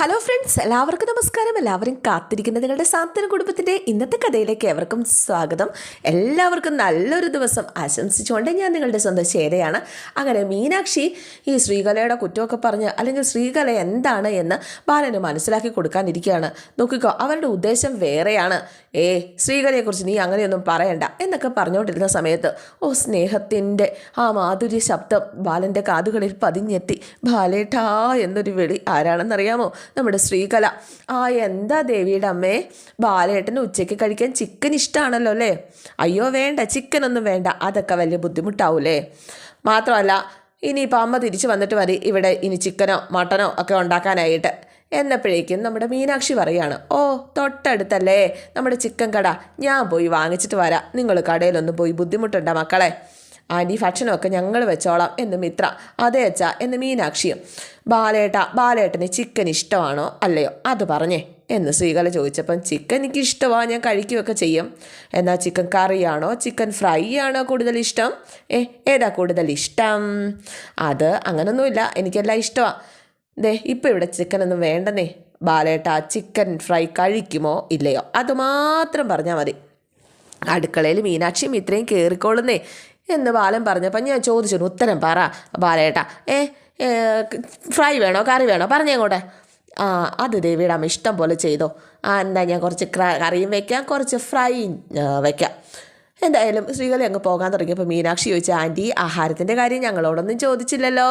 Hello friends എല്ലാവർക്കും നമസ്കാരം. എല്ലാവരും കാത്തിരിക്കുന്ന നിങ്ങളുടെ സാന്ത്വന കുടുംബത്തിന്റെ ഇന്നത്തെ കഥയിലേക്ക് ഏവർക്കും സ്വാഗതം. എല്ലാവർക്കും നല്ലൊരു ദിവസം ആശംസിച്ചുകൊണ്ട് ഞാൻ നിങ്ങളുടെ സ്വന്തം ശേരയാണ് അങ്ങനെ മീനാക്ഷി ഈ ശ്രീകലയുടെ കുറ്റമൊക്കെ പറഞ്ഞ് അല്ലെങ്കിൽ ശ്രീകല എന്താണ് എന്ന് ബാലന് മനസ്സിലാക്കി കൊടുക്കാനിരിക്കുകയാണ്. നോക്കിക്കോ അവരുടെ ഉദ്ദേശം വേറെയാണ്. ഏ ശ്രീകലയെക്കുറിച്ച് നീ അങ്ങനെയൊന്നും പറയണ്ട എന്നൊക്കെ പറഞ്ഞുകൊണ്ടിരുന്ന സമയത്ത് ഓ സ്നേഹത്തിന്റെ ആ മാധുര്യ ശബ്ദം ബാലന്റെ കാതുകളിൽ പതിഞ്ഞെത്തി. ബാലേട്ടാ എന്നൊരു വിളി ആരാണെന്നറിയാമോ? നമ്മുടെ ശ്രീകല. ആ എന്താ ദേവിയുടെ അമ്മേ? ബാലേട്ടന് ഉച്ചയ്ക്ക് കഴിക്കാൻ ചിക്കൻ ഇഷ്ടമാണല്ലോ അല്ലേ? അയ്യോ വേണ്ട ചിക്കനൊന്നും വേണ്ട. അതൊക്കെ വലിയ ബുദ്ധിമുട്ടാവൂലേ? മാത്രമല്ല ഇനിയിപ്പോൾ അമ്മ തിരിച്ചു വന്നിട്ട് മതി. ഇവിടെ ഇനി ചിക്കനോ മട്ടനോ ഒക്കെ ഉണ്ടാക്കാനായിട്ട്. എന്നപ്പോഴേക്കും നമ്മുടെ മീനാക്ഷി പറയാണ് ഓ തൊട്ടടുത്തല്ലേ? നമ്മുടെ ചിക്കൻ കട. ഞാൻ പോയി വാങ്ങിച്ചിട്ട് വരാം. നിങ്ങൾ കടയിലൊന്നും പോയി ബുദ്ധിമുട്ടുണ്ട മക്കളെ. ആന്റി ഭക്ഷണമൊക്കെ ഞങ്ങൾ വെച്ചോളാം എന്ന് മിത്ര അതേ അച്ഛ എന്ന് മീനാക്ഷിയും. ബാലേട്ട ബാലേട്ടന് ചിക്കൻ ഇഷ്ടമാണോ? അല്ലയോ അത് പറഞ്ഞേ എന്ന് ശ്രീകല ചോദിച്ചപ്പം ചിക്കൻ എനിക്ക് ഇഷ്ടമാണ് ഞാൻ കഴിക്കുകയൊക്കെ ചെയ്യും. എന്നാൽ ചിക്കൻ കറിയാണോ? ചിക്കൻ ഫ്രൈ ആണോ കൂടുതൽ ഇഷ്ടം ഏ ഏതാ കൂടുതൽ ഇഷ്ടം അത് അങ്ങനൊന്നുമില്ല എനിക്കെല്ലാം ഇഷ്ടമാണ് ദേ ഇപ്പം ഇവിടെ ചിക്കനൊന്നും വേണ്ടെന്നേ. ബാലേട്ട ചിക്കൻ ഫ്രൈ കഴിക്കുമോ? ഇല്ലയോ? അതുമാത്രം പറഞ്ഞാൽ മതി. അടുക്കളയിൽ മീനാക്ഷിയും ഇത്രയും കയറിക്കോളുന്നേ എന്ന് ബാലൻ പറഞ്ഞപ്പോൾ ഞാൻ ചോദിച്ചു ഉത്തരം പറ ബാലേട്ട. ഏ ഫ്രൈ വേണോ കറി വേണോ? പറഞ്ഞേങ്ങോട്ടെ ആ അത് ദേവിയുടെ അമ്മ ഇഷ്ടം പോലെ ചെയ്തോ. ആ എന്താ ഞാൻ കുറച്ച് കറിയും വെക്കാം കുറച്ച് ഫ്രൈയും വെക്കാം. എന്തായാലും ശ്രീകല അങ്ങ് പോകാൻ തുടങ്ങിയപ്പോൾ മീനാക്ഷി ചോദിച്ചു ആന്റി ആഹാരത്തിന്റെ കാര്യം ഞങ്ങളോടൊന്നും ചോദിച്ചില്ലല്ലോ.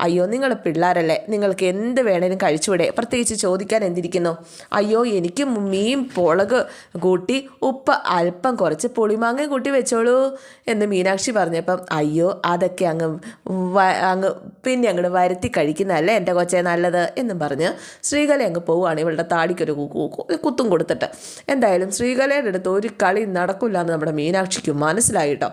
അയ്യോ നിങ്ങൾ പിള്ളേരല്ലേ? നിങ്ങൾക്ക് എന്ത് വേണേലും കഴിച്ചുവിടെ പ്രത്യേകിച്ച് ചോദിക്കാൻ എന്തിരിക്കുന്നു? അയ്യോ എനിക്ക് മീൻ പുളക് കൂട്ടി ഉപ്പ് അല്പം കുറച്ച് പുളിമാങ്ങ കൂട്ടി വെച്ചോളൂ എന്ന് മീനാക്ഷി പറഞ്ഞപ്പം അയ്യോ അതൊക്കെ അങ്ങ് അങ്ങ് പിന്നെ അങ്ങോട്ട് വരുത്തി കഴിക്കുന്നതല്ലേ എന്റെ കൊച്ചെ നല്ലത് എന്നും പറഞ്ഞ് ശ്രീകല അങ്ങ് പോവുകയാണ് ഇവളുടെ താടിക്കൊരു കുത്തും കൊടുത്തിട്ട്. എന്തായാലും ശ്രീകലയുടെ അടുത്ത് ഒരു കളി നടക്കില്ല എന്ന് നമ്മുടെ മീനാക്ഷിക്ക് മനസ്സിലായിട്ടോ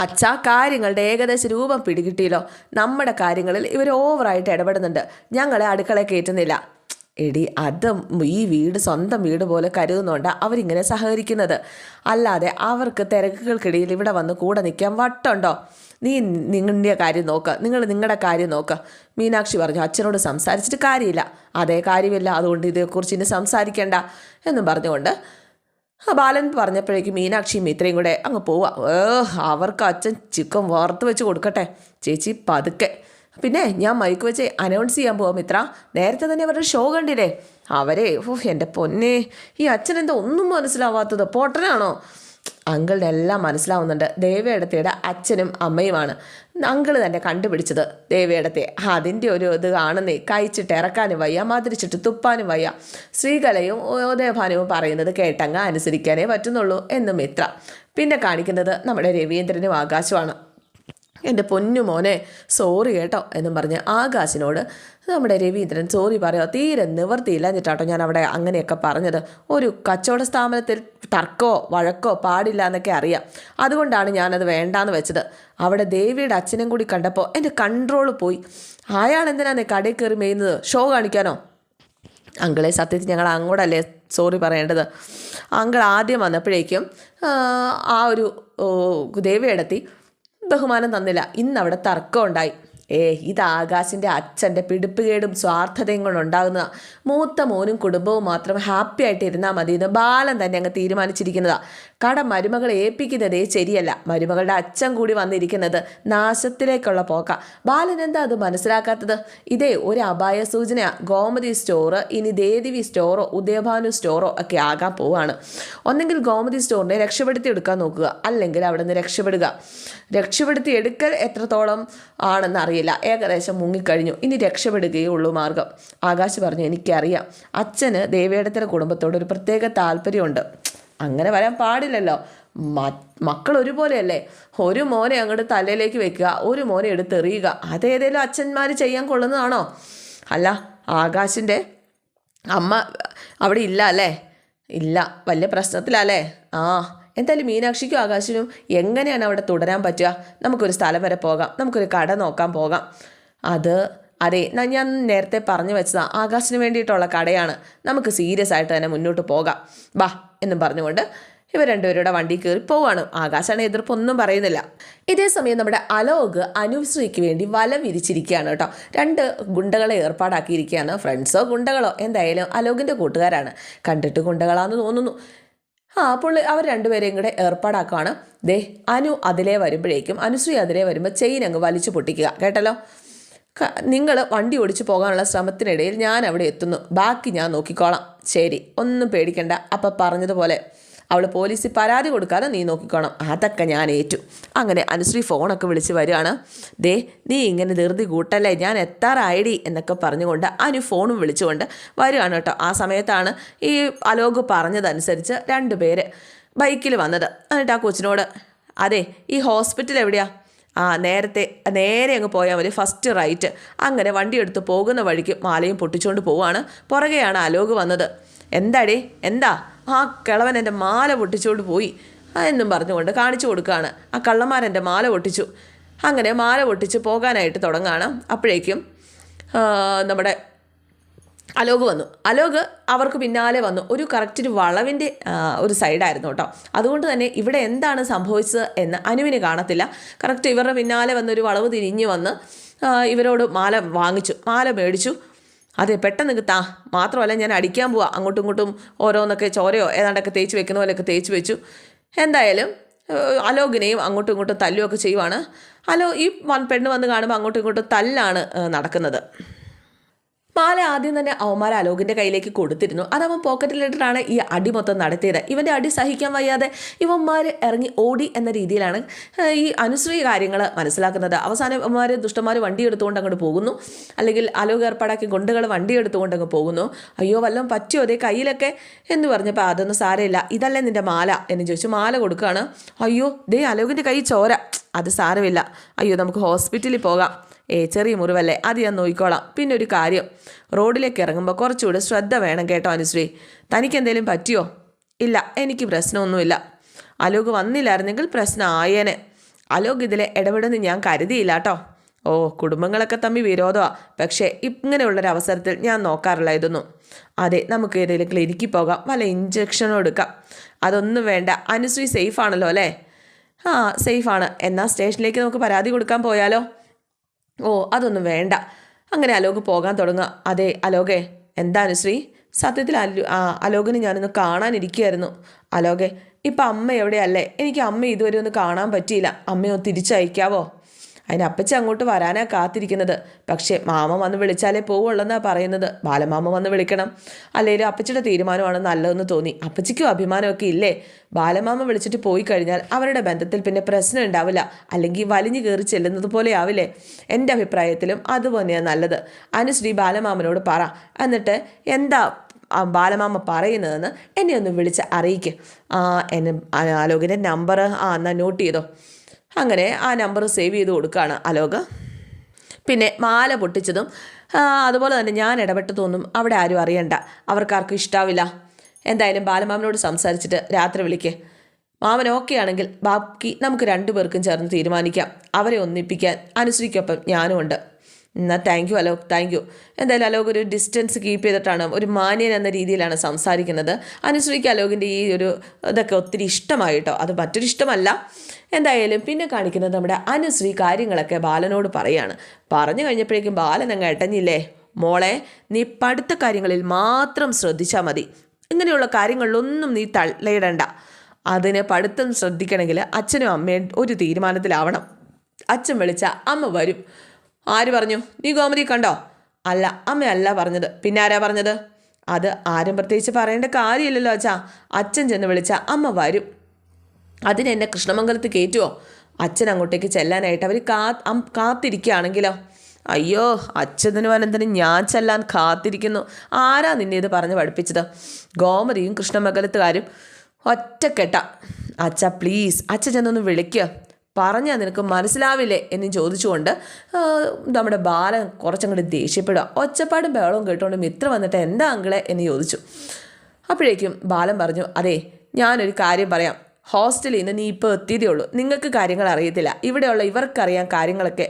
അച്ഛാ കാര്യങ്ങളുടെ ഏകദേശ രൂപം പിടികിട്ടിയല്ലോ. നമ്മുടെ കാര്യങ്ങളിൽ ഇവർ ഓവറായിട്ട് ഇടപെടുന്നുണ്ട്. ഞങ്ങളെ അടുക്കള കയറ്റുന്നില്ല. എടി അത് ഈ വീട് സ്വന്തം വീട് പോലെ കരുതുന്നുണ്ട് അവരിങ്ങനെ സഹകരിക്കുന്നത്. അല്ലാതെ അവർക്ക് തിരക്കുകൾക്കിടയിൽ ഇവിടെ വന്ന് കൂടെ നിൽക്കാൻ വട്ടുണ്ടോ? നീ നിങ്ങളുടെ കാര്യം നോക്ക്. നിങ്ങൾ നിങ്ങളുടെ കാര്യം നോക്ക്. മീനാക്ഷി പറഞ്ഞു അച്ഛനോട് സംസാരിച്ചിട്ട് കാര്യമില്ല. അതേ കാര്യമില്ല. അതുകൊണ്ട് ഇതേക്കുറിച്ച് ഇനി സംസാരിക്കേണ്ട. എന്നും പറഞ്ഞുകൊണ്ട് ബാലൻ പറഞ്ഞപ്പോഴേക്കും മീനാക്ഷിയും ഇത്രയും കൂടെ അങ്ങ് പോവാ. അവർക്ക് അച്ഛൻ ചിക്കൻ വറുത്ത് വെച്ച് കൊടുക്കട്ടെ. ചേച്ചി പതുക്കെ. പിന്നെ ഞാൻ മൈക്ക് വെച്ച് അനൗൺസ് ചെയ്യാൻ പോവാം മിത്ര. നേരത്തെ തന്നെ അവരുടെ ഷോ കണ്ടില്ലേ? അവരെ ഓ എന്റെ പൊന്നേ. ഈ അച്ഛൻ എന്താ ഒന്നും മനസ്സിലാവാത്തത്? പൊട്ടനാണോ? അങ്കിളിന് എല്ലാം മനസ്സിലാവുന്നുണ്ട്. ദേവയിടത്തയുടെ അച്ഛനും അമ്മയുമാണ്. അങ്കിൾ തന്നെ കണ്ടുപിടിച്ചത്. ദേവയിടത്തെ അതിന്റെ ഒരു ഇത് കാണുന്നേ കഴിച്ചിട്ട് ഇറക്കാനും വയ്യ മധുരിച്ചിട്ട് തുപ്പാനും വയ്യ. ശ്രീകലയും ഉദയഭാനുവും പറയുന്നത് കേട്ടങ്ങ് അനുസരിക്കാനേ പറ്റുന്നുള്ളൂ എന്ന് മിത്ര. പിന്നെ കാണിക്കുന്നത് നമ്മുടെ രവീന്ദ്രനും ആകാശമാണ് എന്റെ പൊന്നു മോനെ സോറി കേട്ടോ എന്നും പറഞ്ഞ് ആകാശിനോട് നമ്മുടെ രവീന്ദ്രൻ സോറി പറയുക തീരെ നിവർത്തിയില്ലാഞ്ഞിട്ടാട്ടോ ഞാൻ അവിടെ അങ്ങനെയൊക്കെ പറഞ്ഞത്. ഒരു കച്ചവട സ്ഥാപനത്തിൽ തർക്കമോ വഴക്കോ പാടില്ല എന്നൊക്കെ അറിയാം. അതുകൊണ്ടാണ് ഞാനത് വേണ്ടാന്ന് വെച്ചത്. അവിടെ ദേവിയുടെ അച്ഛനും കൂടി കണ്ടപ്പോൾ എന്റെ കൺട്രോൾ പോയി. അയാൾ എന്തിനാണ് കടയിൽ കയറി മേയുന്നത്? ഷോ കാണിക്കാനോ? അങ്കിളെ സത്യത്തിൽ ഞങ്ങൾ അങ്ങോട്ടല്ലേ സോറി പറയേണ്ടത്? അങ്കിൾ ആദ്യം വന്നപ്പോഴേക്കും ആ, ഒരു ദേവിയെടുത്തി ബഹുമാനം തന്നില്ല. ഇന്ന് അവിടെ തർക്കം ഉണ്ടായി ഏ ഇത് ആകാശിന്റെ അച്ഛന്റെ പിടിപ്പുകേടും സ്വാർത്ഥതയും കൊണ്ടുണ്ടാകുന്ന മൂത്ത മോനും കുടുംബവും മാത്രം ഹാപ്പി ആയിട്ട് ഇരുന്നാൽ മതി എന്ന് ബാലൻ തന്നെ അങ്ങ് തീരുമാനിച്ചിരിക്കുന്നതാ. കട മരുമകളെ ഏൽപ്പിക്കുന്നതേ ശരിയല്ല. മരുമകളുടെ അച്ഛൻ കൂടി വന്നിരിക്കുന്നത് നാശത്തിലേക്കുള്ള പോക്ക. ബാലൻ എന്താ അത് മനസ്സിലാക്കാത്തത്? ഇതേ ഒരു അപായ സൂചനയാ. ഗോമതി സ്റ്റോറ് ഇനി ദേദിവി സ്റ്റോറോ ഉദയഭാനു സ്റ്റോറോ ഒക്കെ ആകാൻ പോവാണ്. ഒന്നെങ്കിൽ ഗോമതി സ്റ്റോറിനെ രക്ഷപ്പെടുത്തി എടുക്കാൻ നോക്കുക. അല്ലെങ്കിൽ അവിടെ നിന്ന് രക്ഷപ്പെടുക. രക്ഷപ്പെടുത്തി എടുക്കൽ എത്രത്തോളം ആണെന്ന് അറിയില്ല ഏകദേശം മുങ്ങിക്കഴിഞ്ഞു. ഇനി രക്ഷപ്പെടുകയേ ഉള്ളൂ മാർഗം. ആകാശ് പറഞ്ഞു എനിക്കറിയാം. അച്ഛന് ദേവേടത്തിന്റെ കുടുംബത്തോട് ഒരു പ്രത്യേക താല്പര്യമുണ്ട്. അങ്ങനെ വരാൻ പാടില്ലല്ലോ. മക്കൾ ഒരുപോലെയല്ലേ? ഒരു മോനെ അങ്ങോട്ട് തലയിലേക്ക് വെക്കുക ഒരു മോനെ എടുത്തെറിയുക അതേതേലും അച്ഛന്മാർ ചെയ്യാൻ കൊള്ളുന്നതാണോ? അല്ല ആകാശിന്റെ അമ്മ അവിടെ ഇല്ല അല്ലേ? ഇല്ല വലിയ പ്രശ്നത്തിലല്ലേ? ആ എന്തായാലും മീനാക്ഷിക്കും ആകാശിനും എങ്ങനെയാണ് അവിടെ തുടരാൻ പറ്റുക? നമുക്കൊരു സ്ഥലം വരെ പോകാം നമുക്കൊരു കട നോക്കാൻ പോകാം. അത് അതെ ഞാൻ നേരത്തെ പറഞ്ഞു വെച്ചതാ ആകാശിന് വേണ്ടിയിട്ടുള്ള കടയാണ്. നമുക്ക് സീരിയസ് ആയിട്ട് തന്നെ മുന്നോട്ട് പോകാം. വാ എന്നും പറഞ്ഞുകൊണ്ട് ഇവർ രണ്ടുപേരുടെ വണ്ടി കയറി പോവാണ്. ആകാശാണ് എതിർപ്പൊന്നും പറയുന്നില്ല. ഇതേ സമയം നമ്മുടെ അലോക് അനുശ്രീക്ക് വേണ്ടി വല വിരിച്ചിരിക്കുകയാണ് കേട്ടോ. രണ്ട് ഗുണ്ടകളെ ഏർപ്പാടാക്കിയിരിക്കുകയാണ്. ഫ്രണ്ട്സോ ഗുണ്ടകളോ? എന്തായാലും അലോകിന്റെ കൂട്ടുകാരാണ്. കണ്ടിട്ട് ഗുണ്ടകളാന്ന് തോന്നുന്നു. ആ പുള്ളി അവർ രണ്ടുപേരെയും കൂടെ ഏർപ്പാടാക്കുകയാണ് ദേ അനു അതിലേ വരുമ്പോഴേക്കും അനുശ്രീ അതിലേ വരുമ്പോൾ ചെയിൻ അങ്ങ് വലിച്ചു പൊട്ടിക്കുക. കേട്ടല്ലോ? നിങ്ങൾ വണ്ടി ഓടിച്ചു പോകാനുള്ള ശ്രമത്തിനിടയിൽ ഞാൻ അവിടെ എത്തുന്നു. ബാക്കി ഞാൻ നോക്കിക്കോളാം. ശരി ഒന്നും പേടിക്കണ്ട. അപ്പം പറഞ്ഞതുപോലെ അവൾ പോലീസിൽ പരാതി കൊടുക്കാതെ നീ നോക്കിക്കോണം. അതൊക്കെ ഞാൻ ഏറ്റു. അങ്ങനെ അനുശ്രീ ഫോണൊക്കെ വിളിച്ച് വരികയാണ്. ദേ നീ ഇങ്ങനെ ധൃതി കൂട്ടല്ലേ? ഞാൻ എത്താറായിടി എന്നൊക്കെ പറഞ്ഞുകൊണ്ട് അനു ഫോണും വിളിച്ചുകൊണ്ട് വരികയാണ് കേട്ടോ. ആ സമയത്താണ് ഈ അലോക് പറഞ്ഞതനുസരിച്ച് രണ്ടുപേര് ബൈക്കിൽ വന്നത്. എന്നിട്ട് ആ കൊച്ചിനോട് അതെ ഈ ഹോസ്പിറ്റൽ എവിടെയാ? ആ നേരത്തെ നേരെ അങ്ങ് പോയാൽ മതി. ഫസ്റ്റ് റൈറ്റ് അങ്ങനെ വണ്ടി എടുത്ത് പോകുന്ന വഴിക്ക് മാലയും പൊട്ടിച്ചുകൊണ്ട് പോവാണ്. പുറകെയാണ് അലോക് വന്നത്. എന്താടി? എന്താ? ആ കിളവൻ എന്റെ മാല പൊട്ടിച്ചുകൊണ്ട് പോയി. എന്നും പറഞ്ഞുകൊണ്ട് കാണിച്ചു കൊടുക്കുകയാണ് ആ കള്ളന്മാരെന്റെ മാല പൊട്ടിച്ചു. അങ്ങനെ മാല പൊട്ടിച്ച് പോകാനായിട്ട് തുടങ്ങുകയാണ് അപ്പോഴേക്കും നമ്മുടെ അലോക് വന്നു. അലോക് അവർക്ക് പിന്നാലെ വന്നു. ഒരു കറക്റ്റ് ഒരു വളവിന്റെ ഒരു സൈഡായിരുന്നു കേട്ടോ. അതുകൊണ്ട് തന്നെ ഇവിടെ എന്താണ് സംഭവിച്ചത് എന്ന് അനുവിന് കാണത്തില്ല. കറക്റ്റ് ഇവരുടെ പിന്നാലെ വന്ന് ഒരു വളവ് തിരിഞ്ഞു വന്ന് ഇവരോട് മാല വാങ്ങിച്ചു. മാല മേടിച്ചു. അതെ പെട്ടെന്ന് കിട്ടാ മാത്രമല്ല ഞാൻ അടിക്കാൻ പോവാ. അങ്ങോട്ടും ഇങ്ങോട്ടും ഓരോന്നൊക്കെ ചോരയോ ഏതാണ്ടൊക്കെ തേച്ച് വെക്കുന്ന പോലെയൊക്കെ തേച്ച് വെച്ചു. എന്തായാലും അലോകിനെയും അങ്ങോട്ടും ഇങ്ങോട്ടും തല്ലുമൊക്കെ ചെയ്യുവാണ്. അലോ ഈ പെണ്ണ് വന്ന് കാണുമ്പോൾ അങ്ങോട്ടും ഇങ്ങോട്ടും തല്ലാണ് നടക്കുന്നത്. മാല ആദ്യം തന്നെ അവന്മാർ അലോകിന്റെ കയ്യിലേക്ക് കൊടുത്തിരുന്നു. അത് അവൻ പോക്കറ്റിലിട്ടിട്ടാണ് ഈ അടി മൊത്തം നടത്തിയത്. ഇവന്റെ അടി സഹിക്കാൻ വയ്യാതെ ഇവന്മാർ ഇറങ്ങി ഓടി എന്ന രീതിയിലാണ് ഈ അനുശ്രീ കാര്യങ്ങൾ മനസ്സിലാക്കുന്നത്. അവസാനം ഇവന്മാർ ദുഷ്ടന്മാർ വണ്ടി എടുത്തുകൊണ്ട് അങ്ങോട്ട് പോകുന്നു. അല്ലെങ്കിൽ അലോക് ഏർപ്പാടാക്കി ഗുണ്ടുകൾ വണ്ടി എടുത്തുകൊണ്ട് അങ്ങ് പോകുന്നു. അയ്യോ വല്ലതും പറ്റിയോ? അതേ കയ്യിലൊക്കെ എന്ന് പറഞ്ഞപ്പോൾ അതൊന്നും സാരമില്ല. ഇതല്ലേ നിന്റെ മാല എന്ന് ചോദിച്ചു. മാല കൊടുക്കുകയാണ് അയ്യോ ദേ അലോകിന്റെ കൈ ചോര. അത് സാരമില്ല. അയ്യോ നമുക്ക് ഹോസ്പിറ്റലിൽ പോകാം. ഏ ചെറിയ മുറിവല്ലേ? അത് ഞാൻ നോക്കിക്കോളാം. പിന്നെ ഒരു കാര്യം. റോഡിലേക്ക് ഇറങ്ങുമ്പോൾ കുറച്ചുകൂടെ ശ്രദ്ധ വേണം കേട്ടോ അനുശ്രീ. തനിക്ക് എന്തെങ്കിലും പറ്റിയോ? ഇല്ല എനിക്ക് പ്രശ്നമൊന്നുമില്ല. അലോക് വന്നില്ലായിരുന്നെങ്കിൽ പ്രശ്നം ആയേനെ അലോക് ഇതിലെ ഇടപെടുന്ന് ഞാൻ കരുതിയില്ല കേട്ടോ. ഓ കുടുംബങ്ങളൊക്കെ തമ്മിൽ വിരോധമാണ് പക്ഷേ ഇങ്ങനെയുള്ളൊരു അവസരത്തിൽ ഞാൻ നോക്കാറില്ലായിരുന്നു അതെ നമുക്ക് ഏതെങ്കിലും ക്ലിനിക്കിൽ പോകാം. വല്ല ഇഞ്ചക്ഷനോ എടുക്കാം. അതൊന്നും വേണ്ട. അനുശ്രീ സേഫ് ആണല്ലോ അല്ലേ? ആ സേഫാണ്. എന്നാൽ സ്റ്റേഷനിലേക്ക് നമുക്ക് പരാതി കൊടുക്കാൻ പോയാലോ? ഓ അതൊന്നും വേണ്ട. അങ്ങനെ അലോക് പോകാൻ തുടങ്ങുക. അതെ അലോകെ എന്താണ് ശ്രീ? സത്യത്തിൽ അലു അലോകിനെ ഞാനൊന്ന് കാണാനിരിക്കുകയായിരുന്നു. അലോകെ ഇപ്പം അമ്മ എവിടെയല്ലേ? എനിക്ക് അമ്മ ഇതുവരെ ഒന്ന് കാണാൻ പറ്റിയില്ല. അമ്മയോ തിരിച്ചയക്കാവോ? അതിന് അപ്പച്ചി അങ്ങോട്ട് വരാനാ കാത്തിരിക്കുന്നത്. പക്ഷേ മാമ വന്ന് വിളിച്ചാലേ പോവുള്ളെന്നാണ് പറയുന്നത്. ബാലമാമ വന്ന് വിളിക്കണം. അല്ലെങ്കിലും അപ്പച്ചിയുടെ തീരുമാനമാണ് നല്ലതെന്ന് തോന്നി. അപ്പച്ചിക്കും അഭിമാനമൊക്കെ ഇല്ലേ? ബാലമാമ വിളിച്ചിട്ട് പോയി കഴിഞ്ഞാൽ അവരുടെ ബന്ധത്തിൽ പിന്നെ പ്രശ്നം ഉണ്ടാവില്ല. അല്ലെങ്കിൽ വലിഞ്ഞു കയറി ചെല്ലുന്നത് പോലെ ആവില്ലേ? എന്റെ അഭിപ്രായത്തിലും അതുതന്നെയാണ് നല്ലത്. അനുശ്രീ ബാലമാമനോട് പറ. എന്നിട്ട് എന്താ ബാലമാമ പറയുന്നതെന്ന് എന്നെ ഒന്ന് വിളിച്ച് അറിയിക്ക്. ആ എന്നെ ആലോകിന്റെ നമ്പർ ആ എന്നാൽ നോട്ട് ചെയ്തോ? അങ്ങനെ ആ നമ്പർ സേവ് ചെയ്ത് കൊടുക്കുകയാണ് അലോക്. പിന്നെ മാല പൊട്ടിച്ചതും അതുപോലെ തന്നെ ഞാൻ ഇടപെട്ടതൊന്നും അവിടെ ആരും അറിയണ്ട. അവർക്കാർക്കും ഇഷ്ടാവില്ല. എന്തായാലും ബാലമാമനോട് സംസാരിച്ചിട്ട് രാത്രി വിളിക്കേ. മാമൻ ഓക്കെ ആണെങ്കിൽ ബാക്കി നമുക്ക് രണ്ടുപേർക്കും ചേർന്ന് തീരുമാനിക്കാം. അവരെ ഒന്നിപ്പിക്കാൻ അനുശ്രീക്കൊപ്പം ഞാനും ഉണ്ട് എന്നാൽ thank you Alok thank you എന്തായാലും അലോക് ഒരു ഡിസ്റ്റൻസ് കീപ്പ് ചെയ്തിട്ടാണ് ഒരു മാന്യൻ എന്ന രീതിയിലാണ് സംസാരിക്കുന്നത്. അനുശ്രീക്ക് അലോകിന്റെ ഈ ഒരു ഇതൊക്കെ ഒത്തിരി ഇഷ്ടമായി കേട്ടോ. അത് മറ്റൊരു ഇഷ്ടമല്ല. എന്തായാലും പിന്നെ കാണിക്കുന്നത് നമ്മുടെ അനുശ്രീ കാര്യങ്ങളൊക്കെ ബാലനോട് പറയാണ്. പറഞ്ഞു കഴിഞ്ഞപ്പോഴേക്കും ബാലൻ അങ്ങ് എട്ടഞ്ഞില്ലേ മോളെ നീ പഠിത്ത കാര്യങ്ങളിൽ മാത്രം ശ്രദ്ധിച്ചാൽ മതി. ഇങ്ങനെയുള്ള കാര്യങ്ങളിലൊന്നും നീ തള്ളയിടണ്ട. അതിന് പഠിത്തം ശ്രദ്ധിക്കണമെങ്കിൽ അച്ഛനും അമ്മയും ഒരു തീരുമാനത്തിലാവണം. അച്ഛൻ വിളിച്ച അമ്മ വരും. ആര് പറഞ്ഞു? നീ ഗോമതി കണ്ടോ? അല്ല അമ്മയല്ല പറഞ്ഞത്. പിന്നെ ആരാ പറഞ്ഞത്? അത് ആരും പ്രത്യേകിച്ച് പറയേണ്ട കാര്യമില്ലല്ലോ അച്ഛാ. അച്ഛൻ ചെന്ന് വിളിച്ച അമ്മ വരും. അതിനെന്നെ കൃഷ്ണമംഗലത്ത് കയറ്റുമോ അച്ഛൻ അങ്ങോട്ടേക്ക് ചെല്ലാനായിട്ട് അവർ കാ കാത്തിരിക്കുകയാണെങ്കിലോ? അയ്യോ അച്ഛനും അനന്തനും ഞാൻ ചെല്ലാൻ കാത്തിരിക്കുന്നു. ആരാ നിന്നെ ഇത് പറഞ്ഞ് പഠിപ്പിച്ചത്? ഗോമതിയും കൃഷ്ണമംഗലത്തുകാരും ഒറ്റക്കെട്ട. അച്ഛ പ്ലീസ് അച്ഛൻ ചെന്നൊന്ന് വിളിക്കുക പറഞ്ഞാൽ നിനക്ക് മനസ്സിലാവില്ലേ എന്ന് ചോദിച്ചുകൊണ്ട് നമ്മുടെ ബാലൻ കുറച്ചങ്ങോട്ട് ദേഷ്യപ്പെടുക. ഒച്ചപ്പാടും ബഹളവും കേട്ടുകൊണ്ട് മിത്ര വന്നിട്ട് എന്താ അങ്കിളെ? എന്ന് ചോദിച്ചു. അപ്പോഴേക്കും ബാലൻ പറഞ്ഞു അതെ ഞാനൊരു കാര്യം പറയാം. ഹോസ്റ്റലിൽ നിന്ന് നീ ഇപ്പോൾ എത്തിയതേ ഉള്ളൂ. നിങ്ങൾക്ക് കാര്യങ്ങൾ അറിയത്തില്ല. ഇവിടെയുള്ള ഇവർക്കറിയാം കാര്യങ്ങളൊക്കെ.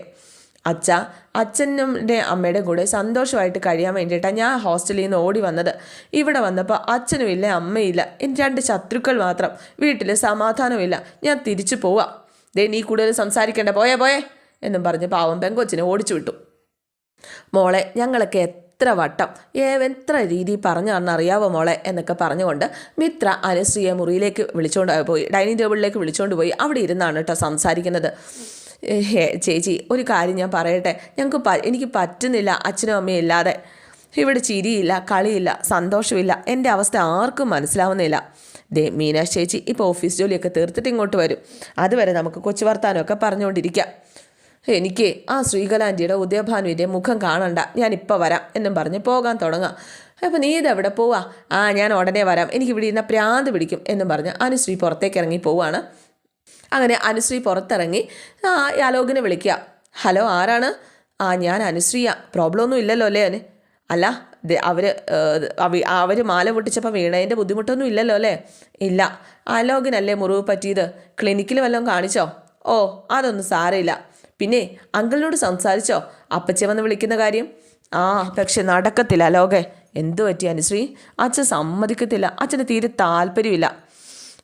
അച്ഛ അച്ഛന്റെ അമ്മയുടെ കൂടെ സന്തോഷമായിട്ട് കഴിയാൻ വേണ്ടിയിട്ടാണ് ഞാൻ ഹോസ്റ്റലിൽ നിന്ന് ഓടി വന്നത്. ഇവിടെ വന്നപ്പോൾ അച്ഛനും ഇല്ല അമ്മയില്ല രണ്ട് ശത്രുക്കൾ മാത്രം. വീട്ടിൽ സമാധാനമില്ല ഞാൻ തിരിച്ചു പോവാം. ദേ നീ കൂടുതൽ സംസാരിക്കേണ്ട. പോയേ പോയേ എന്നും പറഞ്ഞ് പാവം പെങ്കൊച്ചിനെ ഓടിച്ചു വിട്ടു മോളെ ഞങ്ങളൊക്കെ എത്ര വട്ടം എത്ര രീതി പറഞ്ഞാണെന്നറിയാവോ മോളെ എന്നൊക്കെ പറഞ്ഞുകൊണ്ട് മിത്ര അനുശ്രീയെ മുറിയിലേക്ക് വിളിച്ചുകൊണ്ട് പോയി ഡൈനിങ് ടേബിളിലേക്ക് വിളിച്ചുകൊണ്ട് പോയി അവിടെ ഇരുന്നാണ് കേട്ടോ സംസാരിക്കുന്നത്. ഹേ ചേച്ചി ഒരു കാര്യം ഞാൻ പറയട്ടെ. ഞങ്ങൾക്ക് പ എനിക്ക് പറ്റുന്നില്ല അച്ഛനും അമ്മയും ഇല്ലാതെ. ഇവിടെ ചിരിയില്ല കളിയില്ല സന്തോഷമില്ല. എന്റെ അവസ്ഥ ആർക്കും മനസ്സിലാവുന്നില്ല. ദേ മീനാക്ഷി ചേച്ചി ഇപ്പോൾ ഓഫീസ് ജോലിയൊക്കെ തീർത്തിട്ട് ഇങ്ങോട്ട് വരും. അതുവരെ നമുക്ക് കൊച്ചു വർത്താനമൊക്കെ പറഞ്ഞുകൊണ്ടിരിക്കാം. എനിക്ക് ആ ശ്രീകലാന്റിയുടെ ഉദയഭാനുവിന്റെ മുഖം കാണണ്ട. ഞാനിപ്പോൾ വരാം എന്നും പറഞ്ഞ് പോകാൻ തുടങ്ങാം. അപ്പോൾ നീ ഇതെവിടെ പോവാ? ആ ഞാൻ ഉടനെ വരാം. എനിക്ക് ഇവിടെ ഇരുന്ന പ്രാന്ത് പിടിക്കും എന്നും പറഞ്ഞ് അനുശ്രീ പുറത്തേക്ക് ഇറങ്ങി പോവാണ്. അങ്ങനെ അനുശ്രീ പുറത്തിറങ്ങി ആ അലോകിനെ വിളിക്കുക. ഹലോ ആരാണ്? ആ ഞാൻ അനുശ്രീയ. പ്രോബ്ലം ഒന്നും ഇല്ലല്ലോ അല്ലേ അല്ല അവർ അവർ മാല പൊട്ടിച്ചപ്പോൾ വീണതിന്റെ ബുദ്ധിമുട്ടൊന്നും ഇല്ലല്ലോ അല്ലേ? ഇല്ല. അലോകിനല്ലേ മുറിവ് പറ്റിയത്? ക്ലിനിക്കിൽ വല്ലതും കാണിച്ചോ? ഓ അതൊന്നും സാരമില്ല. പിന്നെ അങ്കിളിനോട് സംസാരിച്ചോ? അപ്പച്ചി വന്ന് വിളിക്കുന്ന കാര്യം? ആ പക്ഷെ നടക്കത്തില്ല അലോകെ എന്തു പറ്റി അനുശ്രീ? അച്ഛൻ സമ്മതിക്കത്തില്ല. അച്ഛന് തീരെ താല്പര്യമില്ല.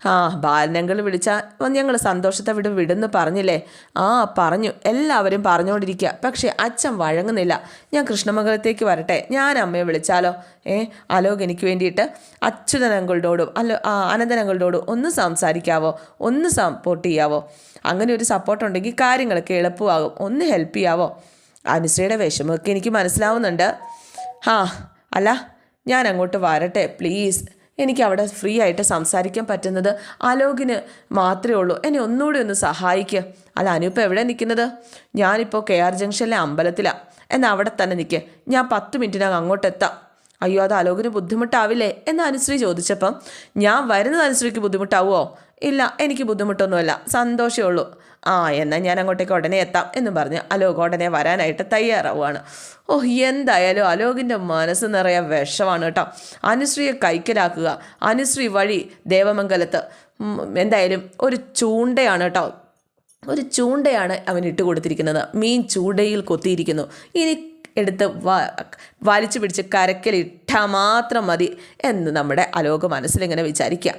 ആ ബാലനങ്ങൾ വിളിച്ചാൽ ഞങ്ങൾ സന്തോഷത്തെ വിട് വിടുന്ന് പറഞ്ഞില്ലേ? ആ പറഞ്ഞു. എല്ലാവരും പറഞ്ഞുകൊണ്ടിരിക്കുക പക്ഷേ അച്ഛൻ വഴങ്ങുന്നില്ല. ഞാൻ കൃഷ്ണമംഗലത്തേക്ക് വരട്ടെ. ഞാൻ അമ്മയെ വിളിച്ചാലോ? ഏ അലോക് എനിക്ക് വേണ്ടിയിട്ട് അച്യുതനങ്ങളോടും അല്ലോ ആ അനന്തനങ്ങളോടും ഒന്ന് സംസാരിക്കാവോ? ഒന്ന് സപ്പോർട്ട് ചെയ്യാവോ? അങ്ങനെ ഒരു സപ്പോർട്ട് ഉണ്ടെങ്കിൽ കാര്യങ്ങളൊക്കെ എളുപ്പമാകും. ഒന്ന് ഹെൽപ്പ് ചെയ്യാവോ? അനുശ്രീയുടെ വിഷമമൊക്കെ എനിക്ക് മനസ്സിലാവുന്നുണ്ട്. ആ അല്ല ഞാൻ അങ്ങോട്ട് വരട്ടെ പ്ലീസ് എനിക്ക് അവിടെ ഫ്രീ ആയിട്ട് സംസാരിക്കാൻ പറ്റുന്നത് അലോകിന് മാത്രമേ ഉള്ളൂ. എന്നെ ഒന്നുകൂടി ഒന്ന് സഹായിക്കുക അല്ല അനുപ്പ് എവിടെ നിൽക്കുന്നത്? ഞാനിപ്പോൾ കെ ആർ ജംഗ്ഷനിലെ അമ്പലത്തിലാണ് എന്നാൽ അവിടെ തന്നെ നിൽക്കുക ഞാൻ പത്ത് മിനിറ്റിനകം അങ്ങോട്ട് എത്താം. അയ്യോ അത് അലോകിന് ബുദ്ധിമുട്ടാവില്ലേ? എന്ന് അനുശ്രീ ചോദിച്ചപ്പം ഞാൻ വരുന്നത് അനുശ്രീക്ക് ബുദ്ധിമുട്ടാവുമോ ഇല്ല എനിക്ക് ബുദ്ധിമുട്ടൊന്നുമല്ല. സന്തോഷമേ ഉള്ളൂ. ആ എന്നാൽ ഞാൻ അങ്ങോട്ടേക്ക് ഉടനെ എത്താം എന്ന് പറഞ്ഞ് അലോക് ഉടനെ വരാനായിട്ട് തയ്യാറാവുകയാണ്. ഓ എന്തായാലും അലോകിന്റെ മനസ്സ് നിറയെ വിഷമാണ് കേട്ടോ. അനുശ്രീയെ കൈക്കലാക്കുക. അനുശ്രീ വഴി ദേവമംഗലത്ത് എന്തായാലും ഒരു ചൂണ്ടയാണ് കേട്ടോ. ഒരു ചൂണ്ടയാണ് അവൻ ഇട്ട് കൊടുത്തിരിക്കുന്നത്. മീൻ ചൂണ്ടയിൽ കൊത്തിയിരിക്കുന്നു. ഇനി എടുത്ത് വ വലിച്ചു പിടിച്ച് കരക്കലിട്ടാൽ മാത്രം മതി എന്ന് നമ്മുടെ അലോക മനസ്സിലിങ്ങനെ വിചാരിക്കുക.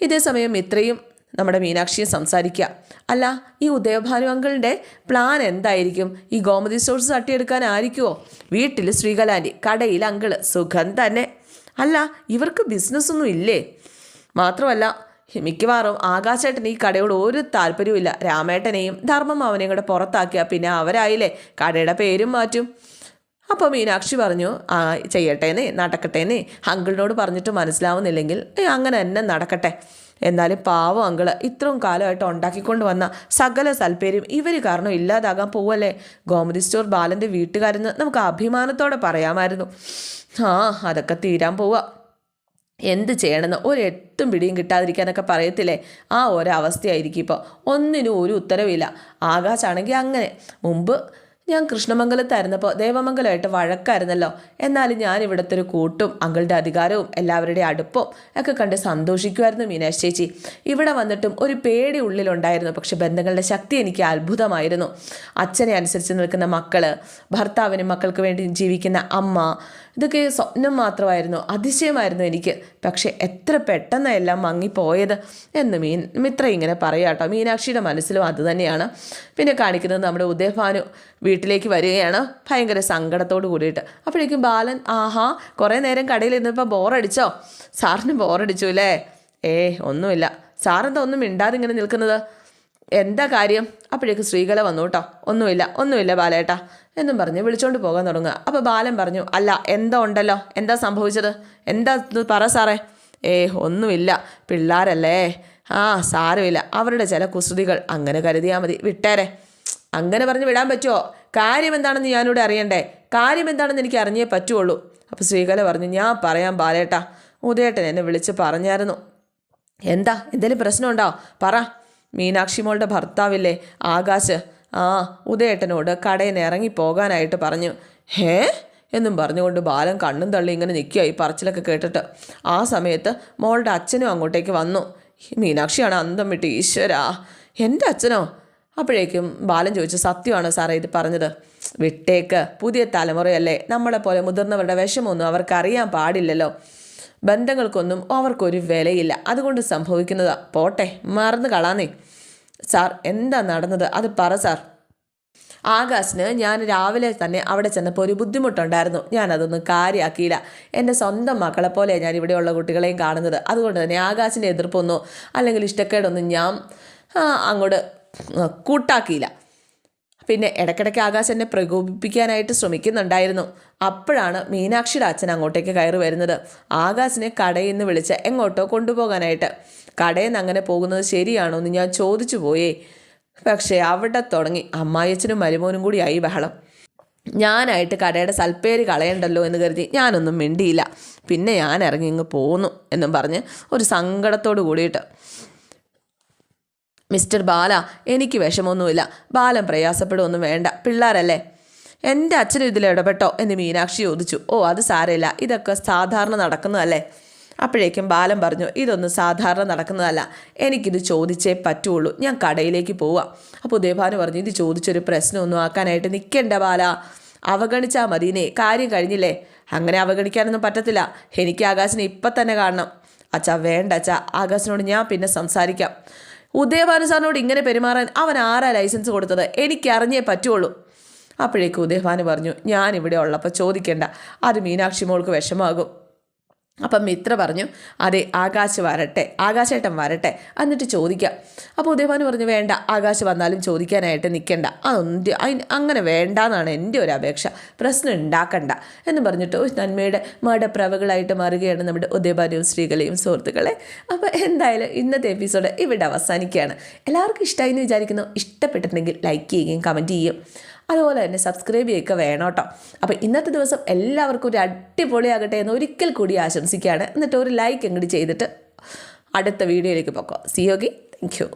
ഇതേ സമയം മിത്രയും നമ്മുടെ മീനാക്ഷിയെ സംസാരിക്കുക. അല്ല ഈ ഉദയഭാനു അങ്കിളിന്റെ പ്ലാൻ എന്തായിരിക്കും? ഈ ഗോമതി സ്റ്റോഴ്സ് തട്ടിയെടുക്കാനായിരിക്കുമോ വീട്ടിൽ ശ്രീകലാന്റെ കടയിൽ അങ്കിൾ സുഖം തന്നെ. അല്ല ഇവർക്ക് ബിസിനസ്സൊന്നും ഇല്ലേ? മാത്രമല്ല മിക്കവാറും ആകാശേട്ടൻ ഈ കടയോട് ഒരു താല്പര്യവുമില്ല രാമേട്ടനെയും ധർമ്മമാവനെയും കൂടെ പുറത്താക്കിയാൽ പിന്നെ അവരായില്ലേ? കടയുടെ പേരും മാറ്റും. അപ്പോൾ മീനാക്ഷി പറഞ്ഞു ആ ചെയ്യട്ടേന്നേ നടക്കട്ടേന്നേ. അങ്കിളിനോട് പറഞ്ഞിട്ട് മനസ്സിലാവുന്നില്ലെങ്കിൽ "ഏ, അങ്ങനെ തന്നെ നടക്കട്ടെ. എന്നാലും പാവം അങ്കിൾ ഇത്രയും കാലമായിട്ട് ഉണ്ടാക്കിക്കൊണ്ട് വന്ന സകല സൽപ്പേരും ഇവർ കാരണം ഇല്ലാതാകാൻ പോവല്ലേ? ഗോമതി സ്റ്റോർ ബാലന്റെ വീട്ടുകാരെന്ന് നമുക്ക് അഭിമാനത്തോടെ പറയാമായിരുന്നു. ആ അതൊക്കെ തീരാൻ പോവുക എന്ത് ചെയ്യണമെന്ന് ഒരു എട്ടും പിടിയും കിട്ടാതിരിക്കാനൊക്കെ പറയത്തില്ലേ? ആ ഒരവസ്ഥയായിരിക്കും ഇപ്പോൾ ഒന്നിനും ഒരു ഉത്തരവില്ല. ആകാശാണെങ്കിൽ അങ്ങനെ. മുമ്പ് ഞാൻ കൃഷ്ണമംഗലത്തായിരുന്നപ്പോൾ ദേവമംഗലമായിട്ട് വഴക്കായിരുന്നല്ലോ. എന്നാലും ഞാൻ ഇവിടുത്തെ ഒരു കൂട്ടും അങ്കിളുടെ അധികാരവും എല്ലാവരുടെയും അടുപ്പവും ഒക്കെ കണ്ട് സന്തോഷിക്കുമായിരുന്നു മീനാക്ഷി ചേച്ചി. ഇവിടെ വന്നിട്ടും ഒരു പേടി ഉള്ളിലുണ്ടായിരുന്നു. പക്ഷെ ബന്ധങ്ങളുടെ ശക്തി എനിക്ക് അത്ഭുതമായിരുന്നു. അച്ഛനെ അനുസരിച്ച് നിൽക്കുന്ന മക്കൾ ഭർത്താവിനും മക്കൾക്ക് വേണ്ടി ജീവിക്കുന്ന അമ്മ ഇതൊക്കെ സ്വപ്നം മാത്രമായിരുന്നു അതിശയമായിരുന്നു എനിക്ക്. പക്ഷേ എത്ര പെട്ടെന്ന് എല്ലാം മങ്ങിപ്പോയത് എന്ന് മീൻ മിത്ര ഇങ്ങനെ പറയാട്ടോ മീനാക്ഷിയുടെ മനസ്സിലും അതുതന്നെയാണ് പിന്നെ കാണിക്കുന്നത് നമ്മുടെ ഉദയഭാനു വീട്ടിലേക്ക് വരികയാണ് ഭയങ്കര സങ്കടത്തോട് കൂടിയിട്ട്. അപ്പോഴേക്കും ബാലൻ ആഹാ കുറേ നേരം കടയിൽ ഇരുന്നപ്പോൾ ബോറടിച്ചോ? സാറിന് ബോറടിച്ചു അല്ലേ? ഏ ഒന്നുമില്ല. സാറെന്താ ഒന്നും മിണ്ടാതെ ഇങ്ങനെ നിൽക്കുന്നത്? എന്താ കാര്യം? അപ്പോഴേക്ക് സ്ത്രീകളെ വന്നു കേട്ടോ. ഒന്നുമില്ല ഒന്നുമില്ല ബാലേട്ടാ. എന്നും പറഞ്ഞ് വിളിച്ചോണ്ട് പോകാൻ തുടങ്ങുക. അപ്പോൾ ബാലൻ പറഞ്ഞു അല്ല എന്താ ഉണ്ടല്ലോ? എന്താ സംഭവിച്ചത്? എന്താ പറ സാറേ. ഏ ഒന്നുമില്ല. പിള്ളാരല്ലേ? ആ സാരമില്ല. അവരുടെ ചില കുസൃതികൾ അങ്ങനെ കരുതിയാൽ മതി. വിട്ടേരെ. അങ്ങനെ പറഞ്ഞ് വിടാൻ പറ്റുമോ കാര്യം എന്താണെന്ന് ഞാനിവിടെ അറിയണ്ടേ? കാര്യം എന്താണെന്ന് എനിക്ക് അറിഞ്ഞേ പറ്റുള്ളൂ അപ്പോൾ ശ്രീകല പറഞ്ഞു ഞാൻ പറയാം ബാലേട്ടാ. ഉദയേട്ടൻ എന്നെ വിളിച്ച് പറഞ്ഞായിരുന്നു. എന്താ? എന്തെങ്കിലും പ്രശ്നമുണ്ടോ? പറ. മീനാക്ഷി മോളുടെ ഭർത്താവില്ലേ? ആകാശ്. ആ ഉദയേട്ടനോട് കടയിൽ നിന്ന് ഇറങ്ങി പോകാനായിട്ട് പറഞ്ഞു. ഹേ? എന്നും പറഞ്ഞുകൊണ്ട് ബാലൻ കണ്ണും തള്ളി ഇങ്ങനെ നിൽക്കുകയായി പറച്ചിലൊക്കെ കേട്ടിട്ട്. ആ സമയത്ത് മോളുടെ അച്ഛനും അങ്ങോട്ടേക്ക് വന്നു. മീനാക്ഷിയാണ് അന്തം വിട്ട് ഈശ്വരാ. എന്റെ അച്ഛനോ? അപ്പോഴേക്കും ബാലൻ ചോദിച്ചു സത്യമാണ് സാറേ ഇത് പറഞ്ഞത്? വിട്ടേക്ക്. പുതിയ തലമുറയല്ലേ. നമ്മളെ പോലെ മുതിർന്നവരുടെ വിഷമമൊന്നും അവർക്കറിയാൻ പാടില്ലല്ലോ. ബന്ധങ്ങൾക്കൊന്നും അവർക്കൊരു വിലയില്ല. അതുകൊണ്ട് സംഭവിക്കുന്നതാ പോട്ടെ മറന്നു കളാന്നേ. സാർ എന്താ നടന്നത്? അത് പറ സാർ. ആകാശിന് ഞാൻ രാവിലെ തന്നെ അവിടെ ചെന്നപ്പോൾ ഒരു ബുദ്ധിമുട്ടുണ്ടായിരുന്നു. ഞാൻ അതൊന്നും കാര്യമാക്കിയില്ല എന്റെ സ്വന്തം മക്കളെ പോലെ ഞാൻ ഇവിടെയുള്ള കുട്ടികളെയും കാണുന്നത്. അതുകൊണ്ട് തന്നെ ആകാശിന്റെ എതിർപ്പൊന്നോ അല്ലെങ്കിൽ ഇഷ്ടക്കേടൊന്നും ഞാൻ അങ്ങോട്ട് കൂട്ടാക്കിയില്ല. പിന്നെ ഇടയ്ക്കിടയ്ക്ക് ആകാശ് എന്നെ പ്രകോപിപ്പിക്കാനായിട്ട് ശ്രമിക്കുന്നുണ്ടായിരുന്നു. അപ്പോഴാണ് മീനാക്ഷിയുടെ അച്ഛൻ അങ്ങോട്ടേക്ക് കയറി വരുന്നത്. ആകാശിനെ കടയിൽ നിന്ന് വിളിച്ച് എങ്ങോട്ടോ കൊണ്ടുപോകാനായിട്ട്. കടയിൽ നിന്ന് അങ്ങനെ പോകുന്നത് ശരിയാണോ എന്ന് ഞാൻ ചോദിച്ചു പോയേ. പക്ഷേ അവിടെ തുടങ്ങി. അമ്മായിയച്ഛനും മരുമോനും കൂടി ആയി ബഹളം. ഞാനായിട്ട് കടയുടെ സൽപ്പേര് കളയണ്ടല്ലോ എന്ന് കരുതി ഞാനൊന്നും മിണ്ടിയില്ല. പിന്നെ ഞാൻ ഇറങ്ങി ഇങ്ങ് പോന്നു എന്നും പറഞ്ഞ് ഒരു സങ്കടത്തോട് കൂടിയിട്ട്. മിസ്റ്റർ ബാല എനിക്ക് വിഷമമൊന്നുമില്ല. ബാലൻ പ്രയാസപ്പെടുമൊന്നും വേണ്ട. പിള്ളേരല്ലേ? എന്റെ അച്ഛനും ഇതിൽ ഇടപെട്ടോ എന്ന് മീനാക്ഷി ചോദിച്ചു. ഓ അത് സാരമില്ല. ഇതൊക്കെ സാധാരണ നടക്കുന്നതല്ലേ? അപ്പോഴേക്കും ബാലൻ പറഞ്ഞു ഇതൊന്നും സാധാരണ നടക്കുന്നതല്ല. എനിക്കിത് ചോദിച്ചേ പറ്റുള്ളൂ. ഞാൻ കടയിലേക്ക് പോവാം. അപ്പോൾ ഉദയഭാനു പറഞ്ഞു ഇത് ചോദിച്ചൊരു പ്രശ്നമൊന്നും ആക്കാനായിട്ട് നിൽക്കണ്ട ബാല. അവഗണിച്ചാൽ മതിനെ കാര്യം കഴിഞ്ഞില്ലേ? അങ്ങനെ അവഗണിക്കാനൊന്നും പറ്റത്തില്ല. എനിക്ക് ആകാശിനെ ഇപ്പം തന്നെ കാണണം. അച്ഛാ വേണ്ട അച്ഛാ. ആകാശിനോട് ഞാൻ പിന്നെ സംസാരിക്കാം. ഉദയഭാനു സാറിനോട് ഇങ്ങനെ പെരുമാറാൻ അവൻ ആരാ ലൈസൻസ് കൊടുത്തത്? എനിക്ക് അറിഞ്ഞേ പറ്റുള്ളൂ. അപ്പോഴേക്ക് ഉദയഭാനു പറഞ്ഞു ഞാൻ ഇവിടെ ഉള്ളപ്പോൾ ചോദിക്കേണ്ട. അത് മീനാക്ഷി മോൾക്ക് വിഷമാകും. അപ്പം മിത്ര പറഞ്ഞു അതെ ആകാശ് വരട്ടെ ആകാശേട്ടൻ വരട്ടെ എന്നിട്ട് ചോദിക്കാം. അപ്പോൾ ഉദയഭാനു പറഞ്ഞു വേണ്ട ആകാശ് വന്നാലും ചോദിക്കാനായിട്ട് നിൽക്കണ്ട അതൊന്നും അതിന് അങ്ങനെ വേണ്ട എന്നാണ് എന്റെ ഒരു അപേക്ഷ പ്രശ്നം ഉണ്ടാക്കണ്ട എന്ന് പറഞ്ഞിട്ട് നന്മയുടെ മടപ്രവകളായിട്ട് മാറുകയാണ് നമ്മുടെ ഉദയഭാനുവും സ്ത്രീകളെയും സുഹൃത്തുക്കളെ. അപ്പോൾ എന്തായാലും ഇന്നത്തെ എപ്പിസോഡ് ഇവിടെ അവസാനിക്കുകയാണ്. എല്ലാവർക്കും ഇഷ്ടമായി എന്ന് വിചാരിക്കുന്നു. ഇഷ്ടപ്പെട്ടിട്ടുണ്ടെങ്കിൽ ലൈക്ക് ചെയ്യുകയും കമന്റ് ചെയ്യും അതുപോലെ തന്നെ സബ്സ്ക്രൈബ് ചെയ്യുക വേണം കേട്ടോ അപ്പോൾ ഇന്നത്തെ ദിവസം എല്ലാവർക്കും ഒരു അടിപൊളിയാകട്ടെ എന്ന് ഒരിക്കൽ കൂടി ആശംസിക്കുകയാണ്. എന്നിട്ട് ഒരു ലൈക്ക് അങ്ങോട്ട് ചെയ്തിട്ട് അടുത്ത വീഡിയോയിലേക്ക് പോക്കോ സി യോഗി താങ്ക് യു